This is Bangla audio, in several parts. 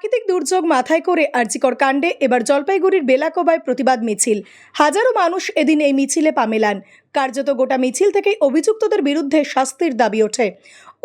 প্রাকৃতিক দুর্যোগ মাথায় করে আর্জিকর কাণ্ডে এবার জলপাইগুড়ির বেলাকোবায় প্রতিবাদ মিছিল। হাজারো মানুষ এদিন এই মিছিলে পামেলান কার্যত গোটা মিছিল থেকেই অভিযুক্তদের বিরুদ্ধে শাস্তির দাবি ওঠে।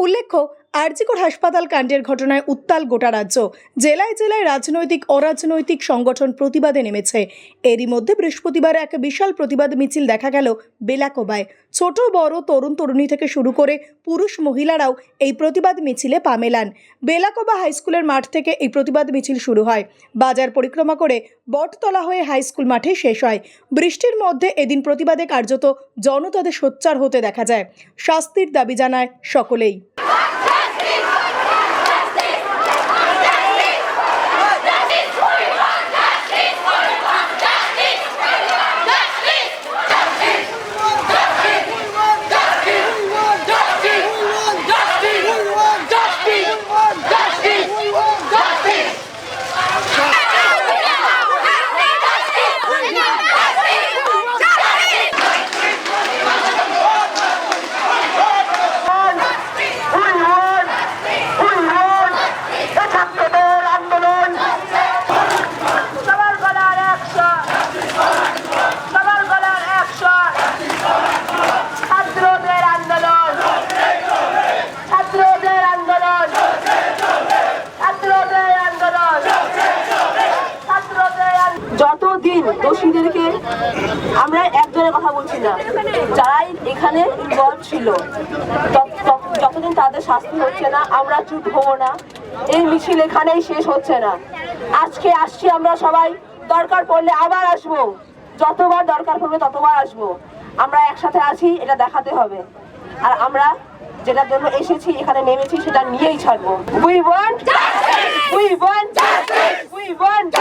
উল্লেখ্য আরজিকর হাসপাতাল কাণ্ডের ঘটনায় উত্তাল গোটা রাজ্য। জেলায় জেলায় রাজনৈতিক, অরাজনৈতিক সংগঠন প্রতিবাদে নেমেছে। এরই মধ্যে বৃহস্পতিবার এক বিশাল প্রতিবাদ মিছিল দেখা গেল বেলাকোবায়। ছোট, বড়, তরুণ, তরুণী থেকে শুরু করে পুরুষ মহিলারাও এই প্রতিবাদ মিছিলে পা মেলান। বেলাকোবা হাই স্কুলের মাঠ থেকে এই প্রতিবাদ মিছিল শুরু হয়। বাজার পরিক্রমা করে বটতলা হয়ে হাই স্কুল মাঠে শেষ হয়। বৃষ্টির মধ্যে এদিন প্রতিবাদে কার্যত জনতাদের সোচ্চার হতে দেখা যায়। শাস্তির দাবি জানায় সকলেই। দোষীদেরকে আমরা একজনের কথা বলছি না। যারাই এখানে ইনভলভ ছিল যতদিন তাদের শাস্তি হচ্ছে না, আমরা চুপ হব না, এই মিছিল এখানেই শেষ হচ্ছে না। আজকে আসছি আমরা সবাই, দরকার পড়লে আবার আসব। যতবার দরকার পড়বে ততবার আসব। আমরা একসাথে আছি, এটা দেখাতে হবে। আর আমরা যেটার জন্য এসেছি, এখানে নেমেছি, সেটা নিয়েই ছাড়বো। We want we want we want